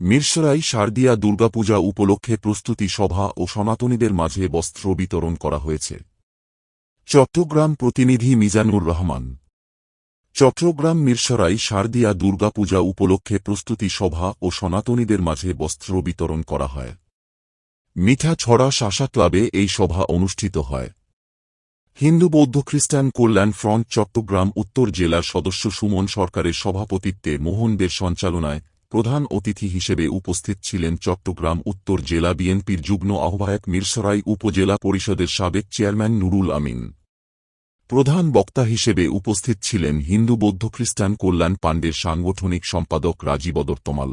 মিরসরাই শারদিয়া দুর্গাপূজা উপলক্ষে প্রস্তুতি সভা ও সনাতনীদের মাঝে বস্ত্র বিতরণ করা হয়েছে। চট্টগ্রাম প্রতিনিধি মিজানুর রহমান। চট্টগ্রাম মিরসরাই শারদিয়া দুর্গাপূজা উপলক্ষে প্রস্তুতি সভা ও সনাতনীদের মাঝে বস্ত্র বিতরণ করা হয়। মিঠা ছড়া শাসা ক্লাবে এই সভা অনুষ্ঠিত হয়। হিন্দু বৌদ্ধ খ্রিস্টান কল্যাণ ফ্রন্ট চট্টগ্রাম উত্তর জেলার সদস্য সুমন সরকারের সভাপতিত্বে মোহনদের সঞ্চালনায় প্রধান অতিথি হিসেবে উপস্থিত ছিলেন চট্টগ্রাম উত্তর জেলা বিএনপির যুগ্ম আহ্বায়ক মিরসরাই উপজেলা পরিষদের সাবেক চেয়ারম্যান নুরুল আমিন। প্রধান বক্তা হিসেবে উপস্থিত ছিলেন হিন্দু বৌদ্ধ খ্রিস্টান কল্যাণ পাণ্ডের সাংগঠনিক সম্পাদক রাজীবদর তমাল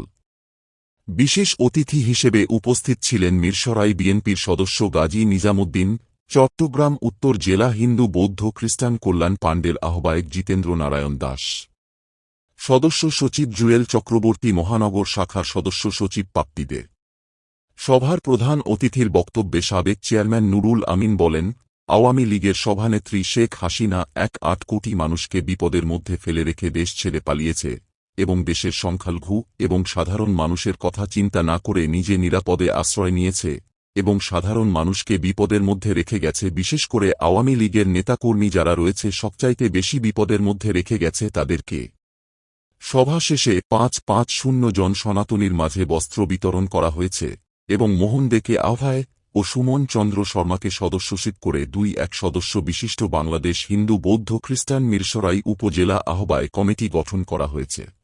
বিশেষ অতিথি হিসেবে উপস্থিত ছিলেন মিরসরাই বিএনপির সদস্য গাজী নিজামুদ্দিন, চট্টগ্রাম উত্তর জেলা হিন্দু বৌদ্ধ খ্রিস্টান কল্যাণ পাণ্ডের আহ্বায়ক জিতেন্দ্র নারায়ণ দাস। সদস্য সচিব জুয়েল চক্রবর্তী মহানগর শাখার সদস্য সচিব পাপ্পি দে সভার প্রধান অতিথির বক্তব্যে সাবেক চেয়ারম্যান নুরুল আমিন বলেন, আওয়ামী লীগের সভানেত্রী শেখ হাসিনা এক আট কোটি মানুষকে বিপদের মধ্যে ফেলে রেখে দেশ ছেড়ে পালিয়েছে এবং দেশের সংখ্যালঘু এবং সাধারণ মানুষের কথা চিন্তা না করে নিজে নিরাপদে আশ্রয় নিয়েছে এবং সাধারণ মানুষকে বিপদের মধ্যে রেখে গেছে। বিশেষ করে আওয়ামী লীগের নেতাকর্মী যারা রয়েছে, সবচাইতে বেশি বিপদের মধ্যে রেখে গেছে তাদেরকে সভা শেষে পাঁচ পাঁচ শূন্য জন সনাতনীর মাঝে বস্ত্র বিতরণ করা হয়েছে এবং মোহন মোহনদেকে আহ্বায় ও সুমন চন্দ্র শর্মাকে সদস্যশীত করে দুই এক সদস্য বিশিষ্ট বাংলাদেশ হিন্দু বৌদ্ধ খ্রিস্টান মিরসরাই উপজেলা আহ্বায় কমিটি গঠন করা হয়েছে।